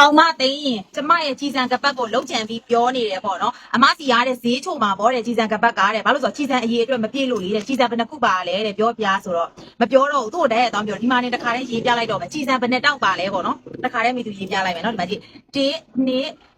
အောင်မသိရင်ကျမရဲ့ကြီးစံကပတ်ကိုလှုပ်ချန်ပြီးပြောနေတယ်ပေါ့နော်အမစီရတဲ့ဈေးချိုမှာပေါ့တဲ့ကြီးစံကပတ်ကားတဲ့ဘာလို့ဆိုတော့ကြီးစံအရေးအတွက်မပြည့်လို့လေတဲ့ကြီးစံဘယ်နှခုပါလဲတဲ့ပြောပြဆိုတော့မပြောတော့ဘူးသူ့တည်းအတောင်းပြောဒီမှာနေတခါတည်းရေးပြလိုက်တော့မယ်ကြီးစံဘယ်နဲ့တောက်ပါလဲပေါ့နော်တခါတည်းမိသူရေးပြလိုက်မယ်နော်ဒီမှာကြည့်1 2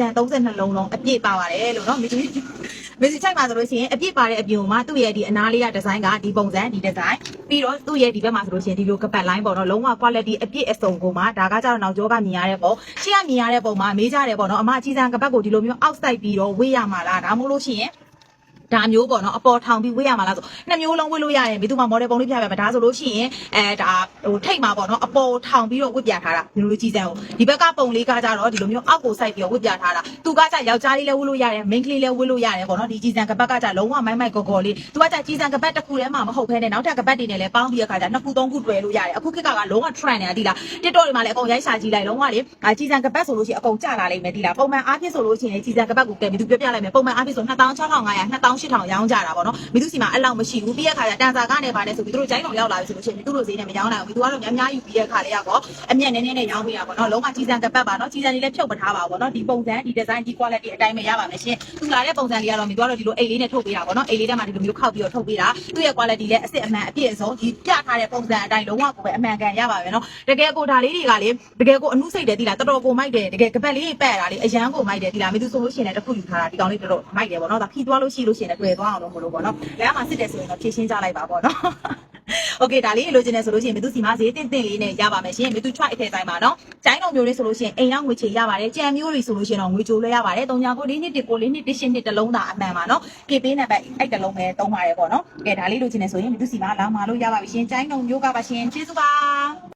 ဇန်32လုံးလုံးအပြည့်ပါပါတယ်လို့နော်မီဒီမစ်စီချိုက်မှာဆိုလို့ရှိရင်အပြည့်ပါတဲ့အပြင်မှာသူ့ရဲ့ဒီအနားလေးရဒီဇိုင်းကဒီပုံစံဒီဒီဇိုင်းပြီးတော့သူ့ရဲ့ဒီဘက်မှာဆိုလို့ရှိရင်ဒီလိုကပတ်လိုင်းပေါ့နော်လုံးဝ quality အပြည့်အစုံကိုမှဒါကကြတော့နောက်ကျောကမြင်ရတဲ့ပုံရှေ့ကမြင်ရတဲ့ပုံမှာမေးကြတယ်ပေါ့နော်အမအကြီးစံကပတ်ကိုဒီလိုမျိုး outside ပြီးတော့ဝေးရမှာလားဒါမှမဟုတ်လို့ရှိရင် ဒါမျိုးပေါ့နော်အပေါ်ထောင်ပြီးဝေးရမှာလားဆိုနှစ်မျိုးလုံးဝေးလို့ရတယ်ဘယ်သူမှ model ပုံလေးပြပြမယ်ဒါဆိုလို့ရှိရင်အဲဒါဟိုထိတ်မှာပေါ့နော်အပေါ်ထောင်ပြီးတော့ဝတ်ပြထားတာဒီလိုကြီးစံကိုဒီဘက်ကပုံလေးကကြတော့ဒီလိုမျိုးအောက်ကိုစိုက်ပြီးတော့ဝတ်ပြထားတာသူကကြယောက်ျားလေးလည်းဝတ်လို့ရတယ် main ကလေးလည်းဝတ်လို့ရတယ်ပေါ့နော်ဒီကြီးစံကပတ်ကကြလုံးဝမိုင်းမိုက်ကော်ကော်လေးသူကကြကြီးစံကပတ်တစ်ခုတည်းမှမဟုတ်ဘဲနဲ့နောက်ထပ်ကပတ်တွေနဲ့လည်းပေါင်းပြီးတဲ့ခါကျနှစ်ခုသုံးခုတွဲလို့ရတယ်အခုခေတ်ကကလုံးဝ trend နေတာဒီလား TikTok တွေမှာလည်းအကုန်ရိုက်ရှာကြည့်လိုက်လုံးဝလေအာကြီးစံကပတ်ဆိုလို့ရှိရင်အကုန်ကျလာလိမ့်မယ်ဒီလားပုံမှန်အားဖြင့်ဆိုလို့ရှိရင်ကြီးစံကပတ်ကိုကဲပြီးသူပြောပြလိုက်မယ်ပုံမှန်အားဖြင့်ဆို2600 2800ရောင်းကြတာပေါ့နော်မိသူစီမှာအဲ့လောက်မရှိဘူးပြီးတဲ့ခါကျတန်စာကားနဲ့ပါလဲဆိုပြီးသူတို့ဂျိုင်းတော်ရောက်လာပြီဆိုလို့ရှိရင်မိသူတို့ဈေးနဲ့မရောင်းနိုင်ဘူးသူကတော့များများယူပြီးတဲ့ခါလေးကတော့အမြတ်နည်းနည်းနဲ့ရောင်းပေးတာပေါ့နော်လုံးဝကြီးစံကပတ်ပါနော်ကြီးစံလေးလည်းဖြုတ်မထားပါဘူးပေါ့နော်ဒီပုံစံဒီ design ဒီ quality အတိုင်းပဲရပါမယ်ရှင်သူလာတဲ့ပုံစံလေးကတော့မိသူကတော့ဒီလိုအိတ်လေးနဲ့ထုတ်ပေးတာပေါ့နော်အိတ်လေးထဲမှာဒီလိုမျိုးခောက်ပြီးတော့ထုတ်ပေးတာသူ့ရဲ့ quality လည်းအစ်စ်အမှန်အပြည့်အစုံဒီပြထားတဲ့ပုံစံအတိုင်းလုံးဝကိုပဲအမှန်ကန်ရပါပဲနော်တကယ်ကိုဒါလေးတွေကလေတကယ်ကိုအမှုစိတ်တယ်ဒီလားတော်တော်ကိုမိုက်တယ်တကယ်ကပတ်လေးတွေပတ်ရတာလေအရန်ကိုမိုက်တယ်ဒီလားမိသူဆိုလို့ရှိရင်လည်းတစ်ခုယူထားတာဒီကောင်လေးတော်တော်မိုက်တယ်ပေါ့နော်ဒါဖြီးသွားလို့ရှိလို့ရှိရင်လည်းတွေ့သွားအောင်လို့မလို့ပေါ့နော်လက်မှာစစ်တယ်ဆိုရင်တော့ဖြည့်ရှင်းကြလိုက်ပါပေါ့နော် โอเคဒါလေးလိုချင်တယ်ဆိုလို့ရှိရင်မိသူစီမဈေးတင့်တင့်လေးနဲ့ရပါမယ်ရှင်မိသူ try အထည်ဆိုင်ပါနော်ကျိုင်းတော်မျိုးလေးဆိုလို့ရှိရင်အိမ်ရောက်ငွေချေရပါတယ်ကြံမျိုးတွေဆိုလို့ရှိရင်တော့ငွေကြိုလဲရပါတယ်တုံညာကိုလေးနှစ်တစ်ကိုလေးနှစ်တစ်ရှင်းနှစ်တစ်လုံးသာအမှန်ပါနော်ကေပေးနံပါတ်အဲ့တစ်လုံးပဲသုံးပါတယ်ပေါ့နော်ကဲဒါလေးလိုချင်တယ်ဆိုရင်မိသူစီမလာမှာလို့ရပါပြီရှင်ကျိုင်းတော်မျိုးကပါရှင်ကျေးဇူးပါ